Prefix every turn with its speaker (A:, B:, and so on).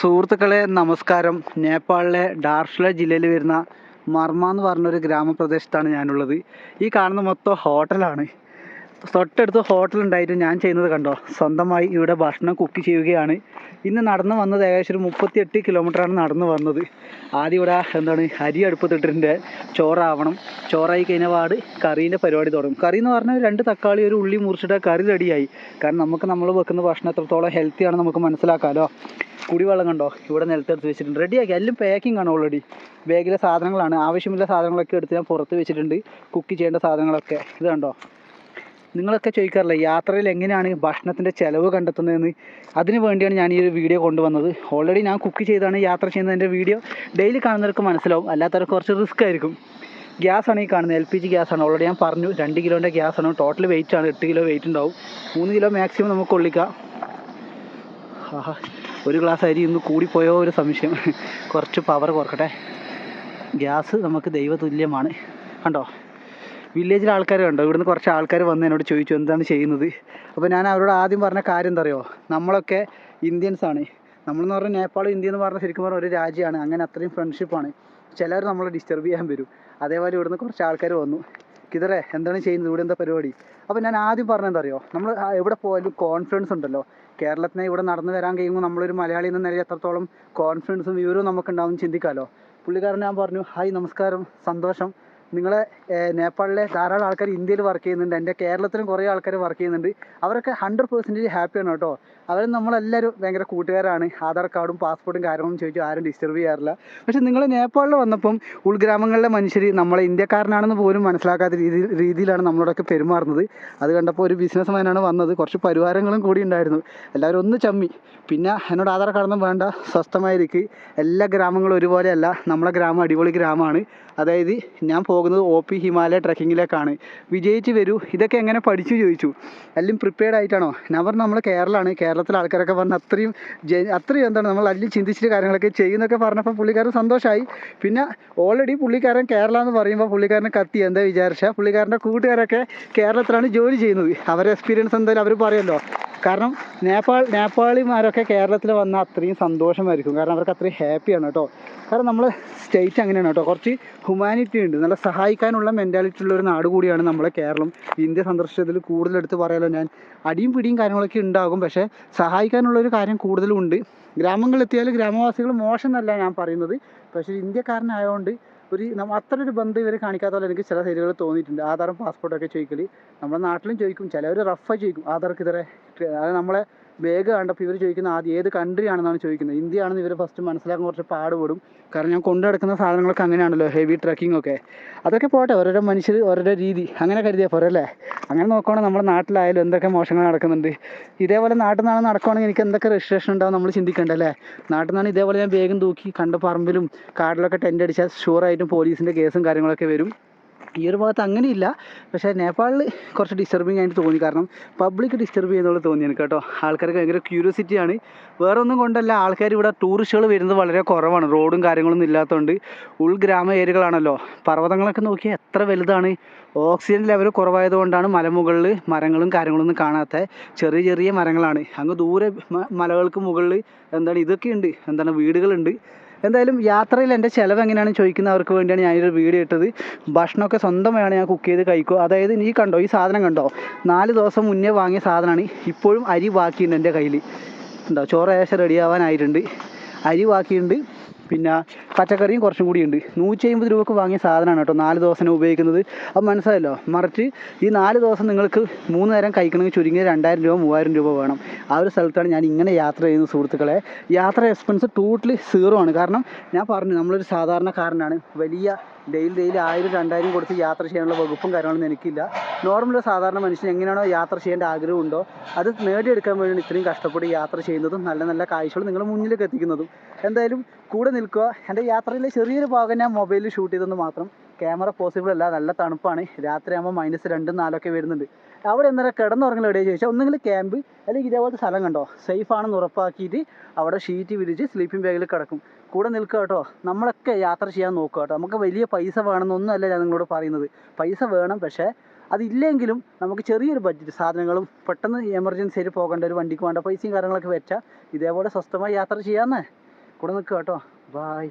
A: സുഹൃത്തുക്കളെ നമസ്കാരം. നേപ്പാളിലെ ഡാർഷ്ല ജില്ലയിൽ വരുന്ന മർമ എന്ന് പറഞ്ഞൊരു ഗ്രാമപ്രദേശത്താണ് ഞാനുള്ളത്. ഈ കാണുന്ന മൊത്തം ഹോട്ടലാണ്. തൊട്ടടുത്ത് ഹോട്ടൽ ഉണ്ടായിട്ട് ഞാൻ ചെയ്യുന്നത് കണ്ടോ? സ്വന്തമായി ഇവിടെ ഭക്ഷണം കുക്ക് ചെയ്യുകയാണ്. ഇന്ന് നടന്നു വന്നത് ഏകദേശം ഒരു മുപ്പത്തിയെട്ട് കിലോമീറ്ററാണ് നടന്നു വന്നത്. ആദ്യം ഇവിടെ എന്താണ് അരി അടുപ്പത്തിട്ടിട്ടുണ്ട്. ചോറാവണം. ചോറായി കഴിഞ്ഞ പാട് കറീന്റെ പരിപാടി തുടങ്ങും. കറി എന്ന് പറഞ്ഞാൽ രണ്ട് തക്കാളി ഒരു ഉള്ളി മുറിച്ചിട്ട് കറി റെഡിയായി. കാരണം നമുക്ക് നമ്മൾ വെക്കുന്ന ഭക്ഷണം എത്രത്തോളം ഹെൽത്തി ആണ് നമുക്ക് മനസ്സിലാക്കാമല്ലോ കുടിവെള്ളം കണ്ടോ? ഇവിടെ നിലത്തെടുത്ത് വെച്ചിട്ടുണ്ട്. റെഡിയാക്കി എല്ലാം പാക്കിംഗ് ആണ് ഓൾറെഡി ബാഗിലെ സാധനങ്ങളാണ്. ആവശ്യമില്ല സാധനങ്ങളൊക്കെ എടുത്ത് ഞാൻ പുറത്ത് വെച്ചിട്ടുണ്ട്. കുക്ക് ചെയ്യേണ്ട സാധനങ്ങളൊക്കെ. ഇത് കണ്ടോ? നിങ്ങളൊക്കെ ചോദിക്കാറില്ല യാത്രയിൽ എങ്ങനെയാണ് ഭക്ഷണത്തിന്റെ ചിലവ് കണ്ടെത്തുന്നതെന്ന്? അതിന് വേണ്ടിയാണ് ഞാൻ ഈ ഒരു വീഡിയോ കൊണ്ടുവന്നത്. ഓൾറെഡി ഞാൻ കുക്ക് ചെയ്താണ് യാത്ര ചെയ്യുന്നതിന്റെ വീഡിയോ ഡെയിലി കാണുന്നവർക്ക് മനസ്സിലാവും അല്ലാത്തവർക്ക് കുറച്ച് റിസ്ക് ആയിരിക്കും. ഗ്യാസ് ആണ് ഈ കാണുന്നത് എൽ പി ജി ഗ്യാസ് ആണ്. ഓൾറെഡി ഞാൻ പറഞ്ഞു രണ്ട് കിലോന്റെ ഗ്യാസ് ആണ്. ടോട്ടൽ വെയിറ്റ് ആണ് എട്ട് കിലോ വെയിറ്റ് ഉണ്ടാവും. മൂന്ന് കിലോ മാക്സിമം നമുക്ക് കൊള്ളിക്കാം. ആഹാ ഒരു ഗ്ലാസ് അരി ഇന്ന് കൂടിപ്പോയോ ഒരു സംശയം. കുറച്ച് പവർ കുറക്കട്ടെ. ഗ്യാസ് നമുക്ക് ദൈവതുല്യമാണ്. കണ്ടോ? വില്ലേജിലെ ആൾക്കാർ കണ്ടോ? ഇവിടുന്ന് കുറച്ച് ആൾക്കാർ വന്ന് എന്നോട് ചോദിച്ചു എന്താണ് ചെയ്യുന്നത്? അപ്പോൾ ഞാൻ അവരോട് ആദ്യം പറഞ്ഞ കാര്യം എന്താ അറിയോ? നമ്മളൊക്കെ ഇന്ത്യൻസാണ് നമ്മളെന്ന് പറഞ്ഞാൽ നേപ്പാളും ഇന്ത്യ എന്ന് പറഞ്ഞാൽ ശരിക്കും പറഞ്ഞാൽ ഒരു രാജ്യമാണ്. അങ്ങനെ അത്രയും ഫ്രണ്ട്ഷിപ്പാണ് ചിലർ നമ്മളെ ഡിസ്റ്റർബ് ചെയ്യാൻ വരും. അതേപോലെ ഇവിടുന്ന് കുറച്ച് ആൾക്കാർ വന്നു. കിതറേ എന്താണ് ചെയ്യുന്നത്? ഇവിടെ എന്താ പരിപാടി? അപ്പോൾ ഞാൻ ആദ്യം പറഞ്ഞത് അറിയോ? നമ്മൾ എവിടെ പോയാലും കോൺഫിഡൻസ് ഉണ്ടല്ലോ. കേരളത്തിനെ ഇവിടെ നടന്നു വരാൻ കഴിയുമ്പോൾ നമ്മളൊരു മലയാളി എന്ന നിലയിൽ എത്രത്തോളം കോൺഫിഡൻസും വിവരവും നമുക്കുണ്ടാവും ചിന്തിക്കാമല്ലോ പുള്ളിക്കാരൻ ഞാൻ പറഞ്ഞു ഹായ് നമസ്കാരം. സന്തോഷം. നിങ്ങളെ നേപ്പാളിലെ ധാരാളം ആൾക്കാർ ഇന്ത്യയിൽ വർക്ക് ചെയ്യുന്നുണ്ട്. എന്റെ കേരളത്തിലും കുറേ ആൾക്കാർ വർക്ക് ചെയ്യുന്നുണ്ട്. അവരൊക്കെ ഹൺഡ്രഡ് പെർസെന്റേജ് ഹാപ്പിയാണ് കേട്ടോ. അവർ നമ്മളെല്ലാവരും ഭയങ്കര കൂട്ടുകാരാണ്. ആധാർ കാർഡും പാസ്പോർട്ടും കാര്യങ്ങളും ചോദിച്ചു ആരും ഡിസ്റ്റർബ് ചെയ്യാറില്ല. പക്ഷേ നിങ്ങൾ നേപ്പാളിൽ വന്നപ്പം ഉൾഗ്രാമങ്ങളിലെ മനുഷ്യർ നമ്മളെ ഇന്ത്യക്കാരനാണെന്ന് പോലും മനസ്സിലാക്കാത്ത രീതി രീതിയിലാണ് നമ്മളോടൊക്കെ പെരുമാറുന്നത്. അത് കണ്ടപ്പോൾ ഒരു ബിസിനസ് മാനാണ് വന്നത്. കുറച്ച് പരിവാരങ്ങളും കൂടി ഉണ്ടായിരുന്നു. എല്ലാവരും ഒന്ന് ചമ്മി. പിന്നെ എന്നോട് ആധാർ കാർഡൊന്നും വേണ്ട. സ്വസ്ഥമായിരിക്കും. എല്ലാ ഗ്രാമങ്ങളും ഒരുപോലെയല്ല. നമ്മളെ ഗ്രാമം അടിപൊളി ഗ്രാമമാണ്. അതായത് ഞാൻ പോകുന്നത് ഒ പി ഹിമാലയ ട്രക്കിങ്ങിലേക്കാണ്. വിജയിച്ച് വരൂ. ഇതൊക്കെ എങ്ങനെ പഠിച്ചു ചോദിച്ചു. എല്ലാം പ്രിപ്പയർഡ് ആയിട്ടാണോ? ഞാൻ പറഞ്ഞു നമ്മൾ കേരളമാണ്. കേരളത്തിലെ ആൾക്കാരൊക്കെ പറഞ്ഞ അത്രയും അത്രയും എന്താണ് നമ്മൾ അതിൽ ചിന്തിച്ചിട്ട് കാര്യങ്ങളൊക്കെ ചെയ്യുന്നൊക്കെ പറഞ്ഞപ്പോൾ പുള്ളിക്കാരൻ സന്തോഷമായി പിന്നെ ഓൾറെഡി പുള്ളിക്കാരൻ കേരള എന്ന് പറയുമ്പോൾ പുള്ളിക്കാരനെ കത്തി. എന്താ വിചാരിച്ചാൽ പുള്ളിക്കാരന്റെ കൂട്ടുകാരൊക്കെ കേരളത്തിലാണ് ജോലി ചെയ്യുന്നത്. അവരുടെ എക്സ്പീരിയൻസ് എന്തായാലും അവർ പറയുമല്ലോ. കാരണം നേപ്പാൾ നേപ്പാളിമാരൊക്കെ കേരളത്തിൽ വന്നാൽ അത്രയും സന്തോഷമായിരിക്കും. കാരണം അവർക്ക് അത്രയും ഹാപ്പിയാണ് കേട്ടോ. കാരണം നമ്മൾ സ്റ്റേറ്റ് അങ്ങനെയാണ് കേട്ടോ. കുറച്ച് ഹ്യൂമാനിറ്റി ഉണ്ട്. നല്ല സഹായിക്കാനുള്ള മെന്റാലിറ്റി ഉള്ള ഒരു നാട് കൂടിയാണ് നമ്മളെ കേരളം. ഇന്ത്യ സന്ദർശിച്ചതിൽ കൂടുതലെടുത്ത് പറയാലോ ഞാൻ. അടിയും പിടിയും കാര്യങ്ങളൊക്കെ ഉണ്ടാകും. പക്ഷേ സഹായിക്കാനുള്ള ഒരു കാര്യം കൂടുതലും ഉണ്ട്. ഗ്രാമങ്ങളിലെത്തിയാൽ ഗ്രാമവാസികൾ മോശം എന്നല്ല ഞാൻ പറയുന്നത്. പക്ഷേ ഇന്ത്യക്കാരനായതുകൊണ്ട് ഒരു അത്ര ഒരു ബന്ധം ഇവർ കാണിക്കാത്ത പോലെ എനിക്ക് ചില സൈഡുകൾ തോന്നിയിട്ടുണ്ട്. ആധാറും പാസ്പോർട്ടൊക്കെ ചോദിക്കൽ നമ്മുടെ നാട്ടിലും ചോദിക്കും. ചിലവർ റഫായി ചോദിക്കും. ആധാർക്ക് ഇത്ര നമ്മളെ ബാഗ് കണ്ടപ്പോൾ ഇവർ ചോദിക്കുന്ന ആദ്യം ഏത് കൺട്രി ആണെന്നാണ് ചോദിക്കുന്നത്. ഇന്ത്യ ആണെന്ന് ഇവർ ഫസ്റ്റ് മനസ്സിലാക്കാൻ കുറച്ച് പാടുപെടും. കാരണം ഞാൻ കൊണ്ടു നടക്കുന്ന സാധനങ്ങളൊക്കെ അങ്ങനെയാണല്ലോ ഹെവി ട്രക്കിംഗ് ഒക്കെ. അതൊക്കെ പോട്ടെ ഓരോരോ മനുഷ്യർ ഓരോരോ രീതി. അങ്ങനെ കരുതിയാൽ പോരെ അല്ലേ? അങ്ങനെ നോക്കുകയാണെങ്കിൽ നമ്മുടെ നാട്ടിലായാലും എന്തൊക്കെ മോശങ്ങൾ നടക്കുന്നുണ്ട്. ഇതേപോലെ നാട്ടിൽ നിന്നാണ് നടക്കുകയാണെങ്കിൽ എനിക്ക് എന്തൊക്കെ രജിസ്ട്രേഷൻ ഉണ്ടാവും നമ്മൾ ചിന്തിക്കണ്ടല്ലേ നാട്ടിൽ നിന്നാണ് ഇതേപോലെ ഞാൻ വേഗം തൂക്കി കണ്ട പറമ്പിലും കാടിലൊക്കെ ടെന്റ് അടിച്ചാൽ ഷുവറായിട്ടും പോലീസിന്റെ കേസും കാര്യങ്ങളൊക്കെ വരും. ഈ ഒരു ഭാഗത്ത് അങ്ങനെയില്ല. പക്ഷേ നേപ്പാളിൽ കുറച്ച് ഡിസ്റ്റർബിങ് ആയിട്ട് തോന്നി. കാരണം പബ്ലിക് ഡിസ്റ്റർബ് ചെയ്യുന്നുള്ള തോന്നി എനിക്ക് കേട്ടോ. ആൾക്കാർക്ക് ഭയങ്കര ക്യൂരിയോസിറ്റിയാണ് വേറെ ഒന്നും കൊണ്ടല്ല ആൾക്കാർ ഇവിടെ ടൂറിസ്റ്റുകൾ വരുന്നത് വളരെ കുറവാണ്. റോഡും കാര്യങ്ങളൊന്നും ഇല്ലാത്തതുകൊണ്ട് ഉൾഗ്രാമ ഏരിയകളാണല്ലോ പർവതങ്ങളൊക്കെ നോക്കിയാൽ എത്ര വലുതാണ്. ഓക്സിജൻ ലെവൽ കുറവായതുകൊണ്ടാണ് മലമുകളിൽ മരങ്ങളും കാര്യങ്ങളൊന്നും കാണാത്ത ചെറിയ ചെറിയ മരങ്ങളാണ്. അങ്ങ് ദൂരെ മലകൾക്ക് മുകളിൽ എന്താണ് ഇതൊക്കെയുണ്ട്. എന്താണ് വീടുകളുണ്ട്. എന്തായാലും യാത്രയിൽ എന്റെ ചിലവ് എങ്ങനെയാണെന്ന് ചോദിക്കുന്നവർക്ക് വേണ്ടിയാണ് ഞാനൊരു വീഡിയോ ഇട്ടത്. ഭക്ഷണമൊക്കെ സ്വന്തമായാണ് ഞാൻ കുക്ക് ചെയ്ത് കഴിക്കും. അതായത് നീ കണ്ടോ ഈ സാധനം കണ്ടോ? നാല് ദിവസം മുന്നേ വാങ്ങിയ സാധനമാണ്. ഇപ്പോഴും അരി ബാക്കിയുണ്ട് എന്റെ കയ്യിൽ. ഉണ്ടോ ചോറ് ഏകദേശം റെഡിയാവാനായിട്ടുണ്ട് അരി ബാക്കിയുണ്ട്. പിന്നെ പച്ചക്കറിയും കുറച്ചും കൂടി ഉണ്ട്. നൂറ്റി അമ്പത് രൂപക്ക് വാങ്ങിയ സാധനമാണ് കേട്ടോ നാല് ദിവസം ഉപയോഗിക്കുന്നത്. അത് മനസ്സിലായല്ലോ? മറിച്ച് ഈ നാല് ദിവസം നിങ്ങൾക്ക് മൂന്ന് നേരം കഴിക്കണമെങ്കിൽ ചുരുങ്ങിയ രണ്ടായിരം രൂപ മൂവായിരം രൂപ വേണം. ആ ഒരു സ്ഥലത്താണ് ഞാൻ ഇങ്ങനെ യാത്ര ചെയ്യുന്ന സുഹൃത്തുക്കളെ. യാത്ര എക്സ്പെൻസ് ടോട്ടലി സീറോ ആണ്. കാരണം ഞാൻ പറഞ്ഞു നമ്മളൊരു സാധാരണക്കാരനാണ്. വലിയ ഡെയിലി ഡെയിലി ആയിരം രണ്ടായിരം കൊടുത്ത് യാത്ര ചെയ്യാനുള്ള വകുപ്പും കാര്യങ്ങളൊന്നും എനിക്കില്ല. നോർമൽ സാധാരണ മനുഷ്യൻ എങ്ങനെയാണോ യാത്ര ചെയ്യേണ്ട ആഗ്രഹമുണ്ടോ അത് നേടിയെടുക്കാൻ വേണ്ടി ഇത്രയും കഷ്ടപ്പെട്ട് യാത്ര ചെയ്യുന്നതും നല്ല നല്ല കാഴ്ചകൾ നിങ്ങൾ മുന്നിലേക്ക് എത്തിക്കുന്നതും. എന്തായാലും കൂടെ നിൽക്കുക. എന്റെ യാത്രയിലെ ചെറിയൊരു ഭാഗം ഞാൻ മൊബൈലിൽ ഷൂട്ട് ചെയ്തെന്ന് മാത്രം ക്യാമറ പോസിബിൾ അല്ല. നല്ല തണുപ്പാണ്. രാത്രിയാകുമ്പോൾ മൈനസ് രണ്ടും നാലൊക്കെ വരുന്നുണ്ട്. അവിടെ എന്നേരം കിടന്നുറങ്ങൽ എവിടെയാ ചോദിച്ചാൽ ഒന്നെങ്കിൽ ക്യാമ്പ് അല്ലെങ്കിൽ ഇതേപോലത്തെ സ്ഥലം കണ്ടോ? സേഫ് ആണെന്ന് ഉറപ്പാക്കിയിട്ട് അവിടെ ഷീറ്റ് വിരിച്ച് സ്ലീപ്പിംഗ് ബാഗിൽ കിടക്കും. കൂടെ നിൽക്കുക കേട്ടോ. നമ്മളൊക്കെ യാത്ര ചെയ്യാൻ നോക്കുക കേട്ടോ. നമുക്ക് വലിയ പൈസ വേണമെന്നൊന്നും അല്ല ഞാൻ നിങ്ങളോട് പറയുന്നത്. പൈസ വേണം പക്ഷേ അതില്ലെങ്കിലും നമുക്ക് ചെറിയൊരു ബഡ്ജറ്റ് സാധനങ്ങളും പെട്ടെന്ന് എമർജൻസി ആയിട്ട് പോകേണ്ട ഒരു വണ്ടിക്ക് വേണ്ട പൈസയും കാര്യങ്ങളൊക്കെ വെച്ചാൽ ഇതേപോലെ സ്വസ്ഥമായി യാത്ര ചെയ്യാമെന്നേ കൂടെ നിൽക്കുക കേട്ടോ. ബായ്